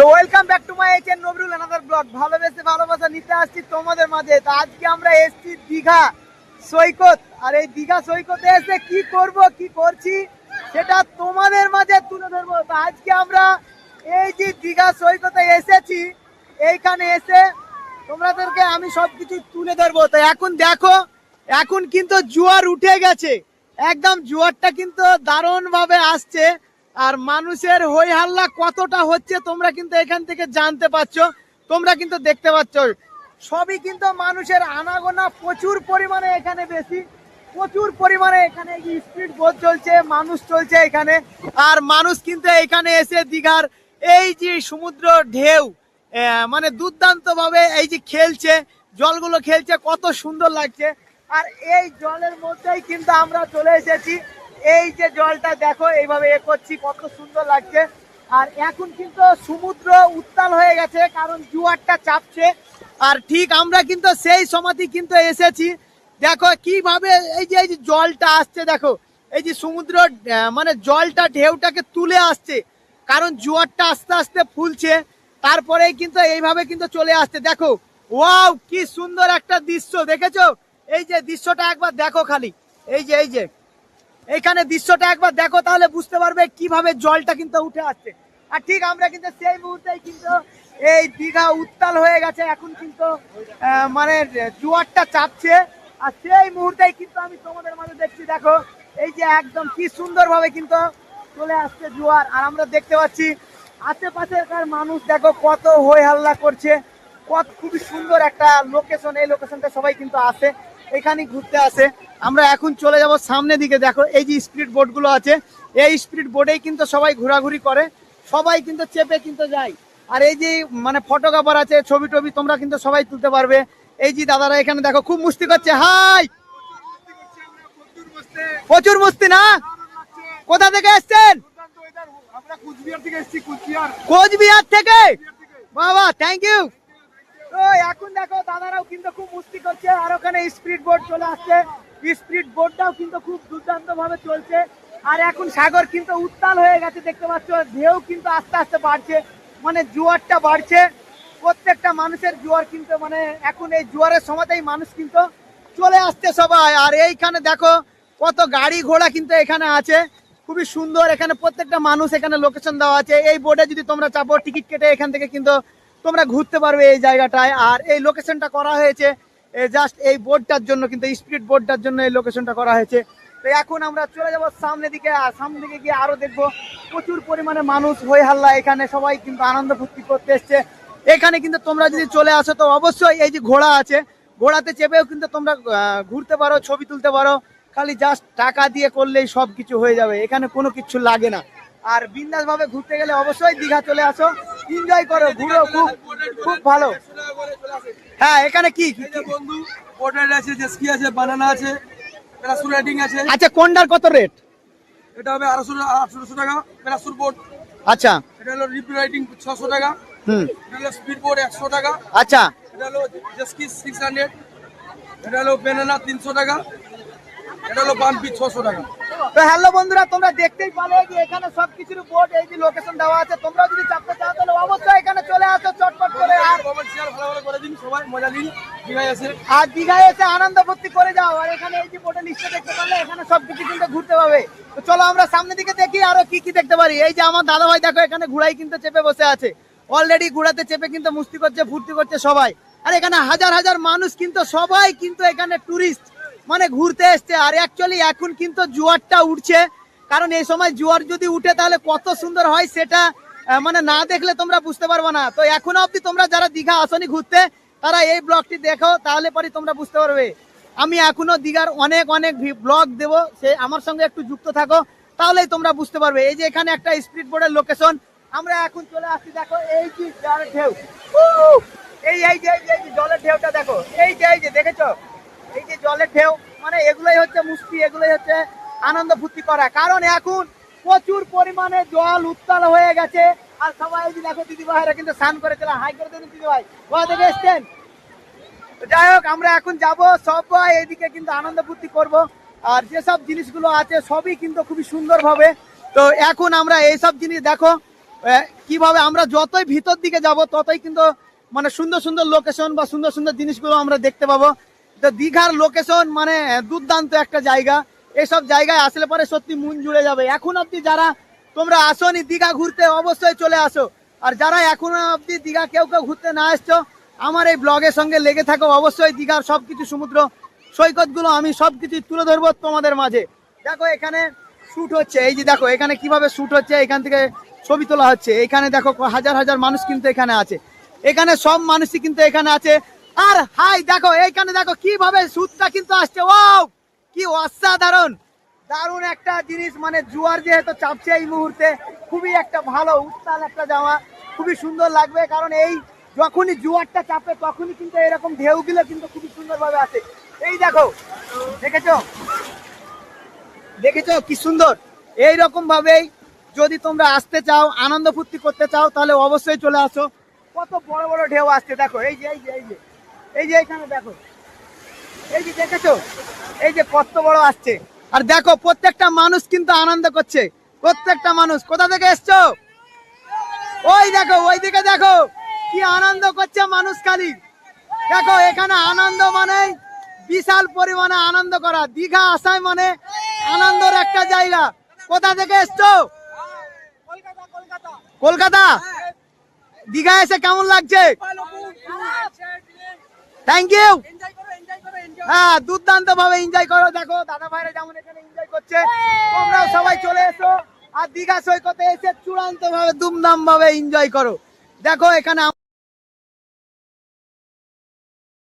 তো welcome back to my এইচএন নবরুল আনাদার ব্লগ ভালোবেসে ভালোবাসা নিতে আসছি তোমাদের মাঝে। তো আজকে আমরা এসেছি দীঘা সৈকত। আর এই দীঘা সৈকতে এসে কি করব, কি করছি, সেটা তোমাদের মাঝে তুলে ধরবো। তো আজকে আমরা এই যে দীঘা সৈকতে এসেছি, এইখানে এসে তোমাদেরকে আমি সবকিছু তুলে ধরবো। তো এখন দেখো, এখন কিন্তু জোয়ার উঠে গেছে। একদম জোয়ারটা কিন্তু দারুণ ভাবে আসছে। আর মানুষের হই হাল্লা কতটা হচ্ছে তোমরা কিন্তু এখান থেকে জানতে পারছ, তোমরা কিন্তু দেখতে পাচ্ছ। সবই কিন্তু মানুষের আনাগোনা প্রচুর পরিমাণে এখানে বেশি, প্রচুর পরিমাণে এখানে স্পিড বোট চলছে, মানুষ চলছে এখানে, আর মানুষ কিন্তু এখানে এসে দীঘার এই যে সমুদ্র ঢেউ মানে দুর্দান্ত ভাবে এই যে খেলছে, জলগুলো খেলছে, কত সুন্দর লাগছে। আর এই জলের মধ্যেই কিন্তু আমরা চলে এসেছি। এই যে জলটা দেখো, এইভাবে এ করছি, কত সুন্দর লাগছে। আর এখন কিন্তু সমুদ্র উত্তাল হয়ে গেছে, কারণ জোয়ারটা চাপছে। আর ঠিক আমরা কিন্তু সেই সমাধি কিন্তু এসেছি। দেখো, কীভাবে এই যে এই যে জলটা আসছে, দেখো। এই যে সমুদ্র মানে জলটা, ঢেউটাকে তুলে আসছে। কারণ জোয়ারটা আস্তে আস্তে ফুলছে। তারপরেই কিন্তু এইভাবে কিন্তু চলে আসছে। দেখো, ওয়াও, কি সুন্দর একটা দৃশ্য, দেখেছ? এই যে দৃশ্যটা একবার দেখো খালি। এই যে এই যে। এইখানে দৃশ্যটা একবার দেখো, তাহলে বুঝতে পারবে কীভাবে জলটা কিন্তু উঠে আসছে। আর ঠিক আমরা কিন্তু সেই মুহূর্তেই কিন্তু এই দীঘা উত্তাল হয়ে গেছে। এখন কিন্তু মানে জোয়ারটা চাপছে। আর সেই মুহূর্তেই কিন্তু আমি তোমাদের মাঝে দেখছি, দেখো, এই যে একদম কি সুন্দরভাবে কিন্তু চলে আসছে জোয়ার। আর আমরা দেখতে পাচ্ছি, আশেপাশেকার মানুষ দেখো কত হই হাল্লা করছে, কত খুবই সুন্দর একটা লোকেশন এই লোকেশনটা সবাই কিন্তু আসে এখানে ঘুরতে আসে। আমরা এখন চলে যাব সামনে দিকে। দেখো, এই যে স্পিড বোটগুলো আছে, এই স্পিড বোটেই কিন্তু সবাই ঘোরাঘুরি করে, সবাই কিন্তু চেপে কিন্তু যায়। আর এই যে মানে ফটোগ্রাফার আছে, ছবি টবি তোমরা কিন্তু সবাই তুলতে পারবে। এই যে দাদারা এখানে, দেখো, খুব মুস্তি করছে। হাই! প্রচুর মুস্তি না? কোথা থেকে এসছেন? কুচবিহার থেকে? বাবা থ্যাংক ইউ এখন দেখো, দাদারাও কিন্তু খুব মুস্তি করছে, আর ওখানে স্পিড বোট চলে আসছে। স্পিড বোটটাও কিন্তু খুব দুর্দান্ত ভাবে চলছে। আর এখন সাগর কিন্তু উত্তাল হয়ে গেছে, দেখতে পাচ্ছ? ঢেউ কিন্তু আস্তে আস্তে বাড়ছে মানে জোয়ারটা বাড়ছে। প্রত্যেকটা মানুষের জোয়ার কিন্তু মানে এখন এই জোয়ারের সময়তেই মানুষ কিন্তু চলে আসছে সবাই। আর এইখানে দেখো, কত গাড়ি ঘোড়া কিন্তু এখানে আছে। খুবই সুন্দর, এখানে প্রত্যেকটা মানুষ এখানে লোকেশন দেওয়া আছে। এই বোর্ডে যদি তোমরা চাপো টিকিট কেটে এখান থেকে কিন্তু তোমরা ঘুরতে পারবে এই জায়গাটায়। আর এই লোকেশনটা করা হয়েছে জাস্ট এই বোর্ডটার জন্য কিন্তু স্পিড বোর্ডটার জন্য এই লোকেশনটা করা হয়েছে। তো এখন আমরা চলে যাব সামনের দিকে, আর সামনের দিকে গিয়ে আরও দেখব প্রচুর পরিমাণে মানুষ হই হাল্লা এখানে, সবাই কিন্তু আনন্দ ফুর্তি করতে এসছে। এখানে কিন্তু তোমরা যদি চলে আসো, তো অবশ্যই এই যে ঘোড়া আছে, ঘোড়াতে চেপেও কিন্তু তোমরা ঘুরতে পারো, ছবি তুলতে পারো। খালি জাস্ট টাকা দিয়ে করলেই সব কিছু হয়ে যাবে, এখানে কোনো কিছু লাগে না। আর বিন্দাস ভাবে ঘুরতে গেলে অবশ্যই দীঘা চলে আসো। এনজয় করো, ঘুরো, খুব খুব ভালো। হ্যাঁ এখানে কি? বন্ধু বোটার আছে জেসকি আছে বানানা আছে প্যারাসুট রাইডিং আছে। আচ্ছা কোনটার কত রেট এটা হবে আড়াইশো আটশোশো টাকা প্যারাসুট বোট আচ্ছা। এটা হলো রিপ রাইডিং ছশো টাকা। হুম। এটা হলো স্পিড বোট একশো টাকা। আচ্ছা। এটা হলো জেসকি সিক্স হান্ড্রেড এটা হলো বেনানা তিনশো টাকা। এটা হলো বাম্পি ছশো টাকা। তো হ্যালো বন্ধুরা তোমরা দেখতেই পালে যে এখানে সবকিছুর বোর্ড এই যে লোকেশন দেওয়া আছে তোমরা যদি চাপতে চাও তাহলে অবশ্যই এখানে চলে আসো চটপট করে। আর কমার্শিয়াল ভালো ভালো করে দিন সবাই মজা নিন দীঘায় আছে আর দীঘায় এসে আনন্দ ফুর্তি করে যাও। আর এখানে এই যে বোর্ডের লিস্টে দেখতে পারলে এখানে সবকিছু কিন্তু ঘুরতে পাবে। তো চলো আমরা সামনের দিকে দেখি আরও কি কি দেখতে পারি। এই যে আমার দাদা ভাই দেখো এখানে ঘোড়াই কিন্তু চেপে বসে আছে। অলরেডি ঘোড়াতে চেপে কিন্তু মুস্তি করছে ফুর্তি করছে সবাই। আর এখানে হাজার হাজার মানুষ কিন্তু সবাই কিন্তু এখানে টুরিস্ট মানে ঘুরতে এসছে। আর অ্যাকচুয়ালি এখন কিন্তু জোয়ারটা উঠছে। কারণ এই সময় জোয়ার যদি উঠে তাহলে কত সুন্দর হয় সেটা মানে না দেখলে তোমরা বুঝতে পারবে না। তো এখনও অবধি তোমরা যারা দীঘা আসনি ঘুরতে, তারা এই ব্লগটি দেখো, তাহলে পরে তোমরা বুঝতে পারবে। আমি এখনও দীঘার অনেক অনেক ব্লগ দেব। সে আমার সঙ্গে একটু যুক্ত থাকো, তাহলেই তোমরা বুঝতে পারবে। এই যে এখানে একটা স্পিড বোর্ডের লোকেশন আমরা এখন চলে আসছি, দেখো, এই যে জলের ঢেউ। এই যে এই যে জলের ঢেউটা দেখো। এই যে এই যে, দেখেছ? এই যে জলের ঢেউ মানে এগুলোই হচ্ছে মুস্তি এগুলোই হচ্ছে আনন্দ ফুর্তি করা। কারণ এখন প্রচুর পরিমাণে জল উত্তাল হয়ে গেছে। আর সবাই এই যে দেখো দিদি ভাইরা কিন্তু স্নান করেছিল, হাই করে দেন দিদি ভাই। এসছেন? যাই হোক, আমরা এখন যাব, সবাই এইদিকে কিন্তু আনন্দ ফুর্তি করব। আর যেসব জিনিসগুলো আছে, সবই কিন্তু খুবই সুন্দর ভাবে তো এখন আমরা এইসব জিনিস দেখো কীভাবে আমরা যতই ভিতর দিকে যাব, ততই কিন্তু মানে সুন্দর সুন্দর লোকেশন বা সুন্দর সুন্দর জিনিসগুলো আমরা দেখতে পাবো। দীঘার লোকেশন মানে দুর্দান্ত একটা জায়গা। এসব জায়গায় আসলে পরে সত্যি মন জুড়ে যাবে। এখন অবধি যারা তোমরা আসোনি দীঘা ঘুরতে, অবশ্যই চলে আসো। আর যারা এখনও অবধি দীঘা কেউ কেউ ঘুরতে না এসছো, আমার এই ব্লগের সঙ্গে লেগে থাকো। অবশ্যই দীঘার সব কিছু সমুদ্র সৈকতগুলো আমি সব কিছু তুলে ধরবো তোমাদের মাঝে। দেখো এখানে শ্যুট হচ্ছে। এই যে দেখো, এখানে কীভাবে শ্যুট হচ্ছে, এখান থেকে ছবি তোলা হচ্ছে। এখানে দেখো হাজার হাজার মানুষ কিন্তু এখানে আছে। এখানে সব মানুষই কিন্তু এখানে আছে। আর হাই, দেখো, এইখানে দেখো কীভাবে শুটটা কিন্তু আসছে। ওয়াও, কি অসাধারণ। দারুণ একটা জিনিস মানে জুয়ার যেহেতু চাপছে এই মুহূর্তে, খুবই একটা ভালো, উত্তাল একটা জামা, খুবই সুন্দর লাগবে, কারণ এই যখনই জুয়ারটা চাপে, তখনই কিন্তু এরকম ঢেউগুলো কিন্তু খুবই সুন্দরভাবে আসে। এই দেখো, দেখেছ? দেখেছ কি সুন্দর? এই রকম ভাবেই যদি তোমরা আসতে চাও, আনন্দ ফুর্তি করতে চাও, তাহলে অবশ্যই চলে আসো। কত বড় বড় ঢেউ আসছে, দেখো, এই যে এই যে এই যে। এই যে এখানে দেখো। এই যে দেখেছ? এই যে কত বড় আসছে। আর দেখো প্রত্যেকটা মানুষ কিন্তু আনন্দ করছে। প্রত্যেকটা মানুষ। কোথা থেকে এসছো? ওই দেখো ওই দিকে দেখো। কি আনন্দ করছে মানুষ খালি। দেখো এখানে আনন্দ মানে বিশাল পরিমাণে আনন্দ করা। দীঘা আসায় মানে আনন্দের একটা জায়গা। কোথা থেকে এসছো? কলকাতা? দীঘা এসে কেমন লাগছে? থ্যাংক ইউ হ্যাঁ দুর্দান্ত ভাবে এনজয় করো। দেখো দাদা ভাইরা যেমন এখানে এনজয় করছে তোমরাও সবাই চলে এসো। আর দীঘা সৈকতে এসে চূড়ান্ত ভাবে দুমদাম ভাবে এনজয় করো। দেখো এখানে